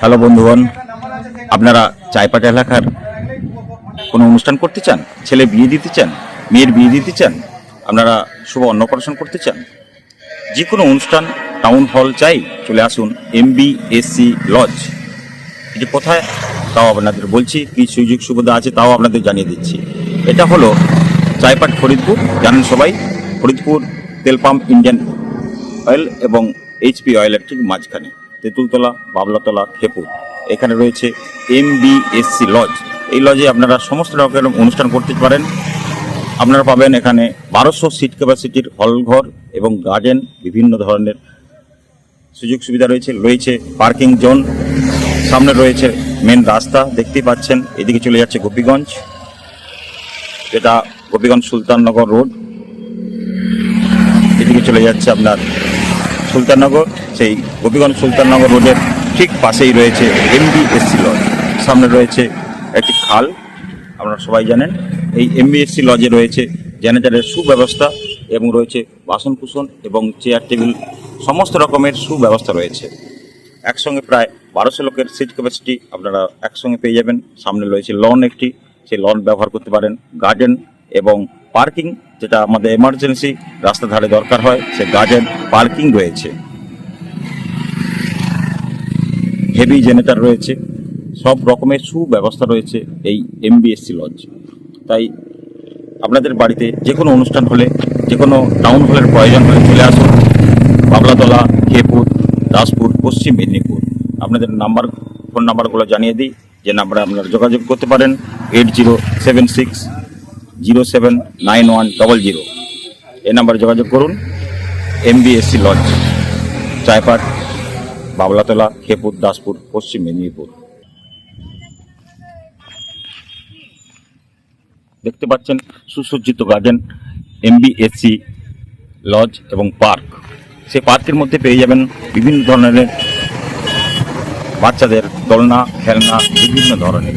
Hello বন্ধুগণ, আপনারা চাইপাট এলাকার কোনো অনুষ্ঠান করতে চান? ছেলে বিয়ে দিতে চান? মেয়ের বিয়ে দিতে চান? আপনারা শুভ অন্নপ্রাশন করতে চান? যে কোনো অনুষ্ঠান, টাউন হল চাই, চলে আসুন এমবিএসসি লজ। এটি কোথায়? তাও আপনাদের বলছি, কি সুযোগ সুবিধা আছে তাও আপনাদের জানিয়ে দিচ্ছি। এটা হলো চাইপাট ফরিদপুর, জানেন সবাই? ফরিদপুর তেল পাম্প ইন্ডিয়ান অয়েল এবং এইচপি অয়েলের ঠিক মাঝখানে। তেঁতুলতলা, বাবলাতলা, খেপুর। এখানে রয়েছে এম এমবিএসসি লজ এই লজে আপনারা সমস্ত রকমের অনুষ্ঠান করতে পারেন। আপনারা পাবেন এখানে বারোশো সিট ক্যাপাসিটির হল ঘর এবং গার্ডেন বিভিন্ন ধরনের সুযোগ সুবিধা রয়েছে। রয়েছে পার্কিং জোন সামনে রয়েছে মেন রাস্তা, দেখতেই পাচ্ছেন। এদিকে চলে যাচ্ছে গোপীগঞ্জ, যেটা গোপীগঞ্জ সুলতাননগর রোড এদিকে চলে যাচ্ছে আপনার সুলতাননগর। সেই গোপীগঞ্জ সুলতাননগর রোডের ঠিক পাশেই রয়েছে এমবিএসসি লজ সামনে রয়েছে একটি খাল, আপনারা সবাই জানেন। এই এমবিএসসি লজে রয়েছে জেনারেটারের সুব্যবস্থা এবং রয়েছে বাসন কুসন এবং চেয়ার টেবিল সমস্ত রকমের সুব্যবস্থা রয়েছে। একসঙ্গে প্রায় বারোশো লোকের সিট ক্যাপাসিটি আপনারা একসঙ্গে পেয়ে যাবেন। সামনে রয়েছে লন একটি, সেই লন ব্যবহার করতে পারেন। গার্ডেন এবং পার্কিং যেটা আমাদের এমার্জেন্সি রাস্তা ধারে দরকার হয়, সে গার্ডেন পার্কিং রয়েছে। হেভি জেনারেটর রয়েছে, সব রকমের সুব্যবস্থা রয়েছে এই এমবিএসসি লজ তাই আপনাদের বাড়িতে যে কোনো অনুষ্ঠান হলে, যে কোনো টাউন হলের প্রয়োজন হলে চলে আসুন। বাবলাতলা, খেপুর, দাসপুর, পশ্চিম মেদিনীপুর। আপনাদের নাম্বার ফোন নাম্বারগুলো জানিয়ে দিই, যে নাম্বারে আপনারা যোগাযোগ করতে পারেন eight zero seven six zero seven nine one double zero এই নাম্বারে যোগাযোগ করুন এমবিএসসি লজ চায়পাট বাবলাতলা, খেপুর, দাসপুর, পশ্চিম মেদিনীপুর। দেখতে পাচ্ছেন সুসজ্জিত গার্ডেন এমবিএসসি লজ এবং পার্ক। সে পার্কের মধ্যে পেয়ে যাবেন বিভিন্ন ধরনের বাচ্চাদের দোলনা, খেলনা, বিভিন্ন ধরনের।